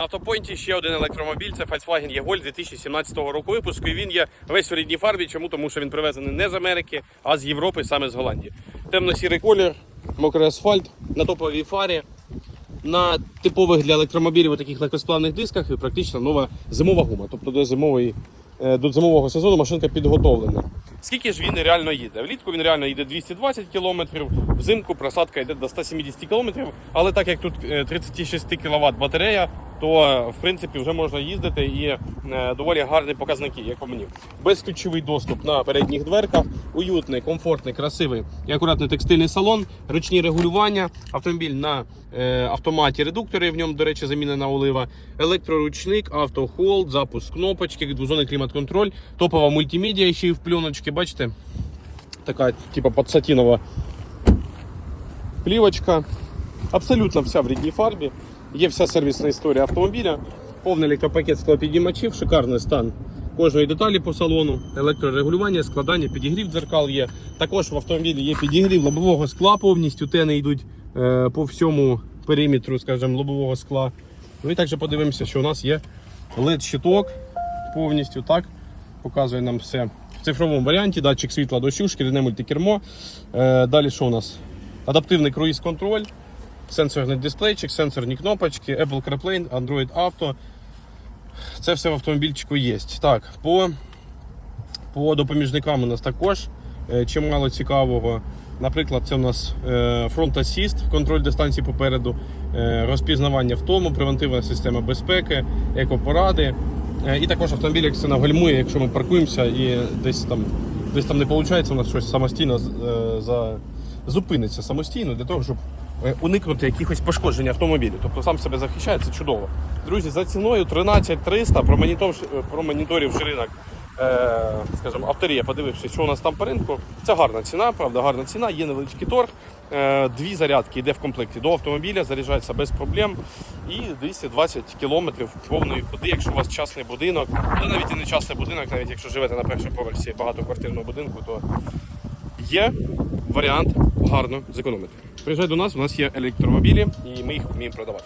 На автопойнті ще один електромобіль. Це Volkswagen E-Golf 2017 року випуску. І він є весь у рідній фарбі. Чому? Тому що він привезений не з Америки, а з Європи, саме з Голландії. Темно-сірий колір, мокрий асфальт на топовій фарі. На типових для електромобілів таких легкосплавних дисках і практично нова зимова гума. Тобто до зимової е, до зимового сезону машинка підготовлена. Скільки ж він реально їде? Влітку він реально їде 220 км, взимку просадка йде до 170 км, але так як тут е, 36 кВт батарея, то в принципі вже можна їздити і е, доволі гарні показники, як по мені. Безключовий доступ на передніх дверках, уютний, комфортний, красивий і акуратний текстильний салон, ручні регулювання, автомобіль на е, автоматі редуктори, в ньому, до речі, замінена олива, електроручник, автохолд, запуск кнопочки, двозонний клімат-контроль, топова мультимедіа ще й в пленочці, бачите? Така, типа подсатінова плівочка. Абсолютно вся в рідній фарбі. Є вся сервісна історія автомобіля, повний електропакет склопідіймачів, шикарний стан кожної деталі по салону, електрорегулювання, складання, підігрів дзеркал є. Також в автомобілі є підігрів лобового скла повністю. Тени йдуть е, по всьому периметру, скажімо, лобового скла. Ну і також подивимося, що у нас є LED-щиток повністю так. Показує нам все в цифровому варіанті, датчик світла дощу, шкіряне мультикермо. Е, далі що у нас? Адаптивний круїз-контроль, сенсорний дисплейчик, сенсорні кнопочки, Apple CarPlay, Android Auto. Це все в автомобільчику є. Так, по, по допоміжникам у нас також е, чимало цікавого. Наприклад, це у нас е, Front Assist, контроль дистанції попереду, е, розпізнавання втому, превентивна система безпеки, екопоради. Е, І також автомобіль як це гальмує, якщо ми паркуємося і десь там, десь там не виходить, у нас щось самостійно е, зупиниться самостійно для того, щоб е, уникнути якихось пошкоджень автомобілю. Тобто сам себе захищає, це чудово. Друзі, за ціною 13 300 промоніторивши, промоніторивши ринок, е, скажімо, авторія, подивившись, що у нас там по ринку, це гарна ціна, правда, гарна ціна, є невеличкий торг. Е, Дві зарядки йде в комплекті до автомобіля, заряджається без проблем. І 220 кілометрів повної ходи, якщо у вас частний будинок, ну навіть і не частний будинок, навіть якщо живете на першому поверсі багатоквартирного будинку, то є варіант гарно зекономити. Приїжджай до нас, у нас є електромобілі і ми їх вміємо продавати.